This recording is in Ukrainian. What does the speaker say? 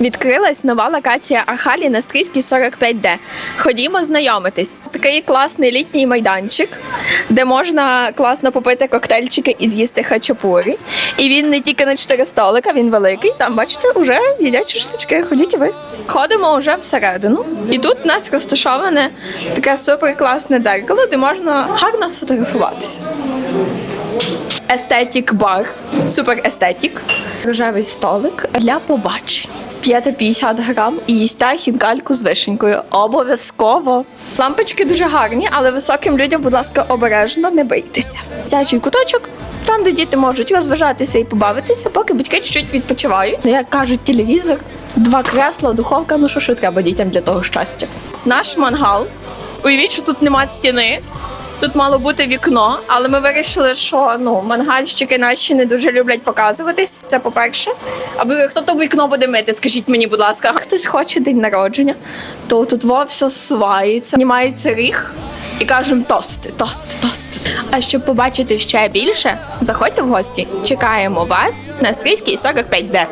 Відкрилась нова локація Архалі на Стрийській 45D. Ходімо знайомитись. Такий класний літній майданчик, де можна класно попити коктейльчики і з'їсти хачапурі. І він не тільки на 4 столика, він великий. Там, бачите, вже їдять шашлички. Ходіть ви. Ходимо вже всередину. І тут у нас розташоване таке супер класне дзеркало, де можна гарно сфотографуватися. Естетік бар, супер естетік. Рожевий столик для побачень. П'єте 50 грам і їсте хінкальку з вишенькою. Обов'язково. Лампочки дуже гарні, але високим людям, будь ласка, обережно, не бийтеся. Дитячий куточок. Там, де діти можуть розважатися і побавитися, поки батьки чуть-чуть відпочивають. Ну, Як кажуть, телевізор, два кресла, духовка. Ну що ще треба дітям для того щастя. Наш мангал. Уявіть, що тут нема стіни. Тут мало бути вікно, але ми вирішили, що ну мангальщики наші не дуже люблять показуватись. Це по-перше. Аби хто то вікно буде мити, скажіть мені, будь ласка, хтось хоче день народження, то тут во все сувається, знімається ріг і кажемо тости, тости, тости. А щоб побачити ще більше, заходьте в гості. Чекаємо вас на стрійській 45D.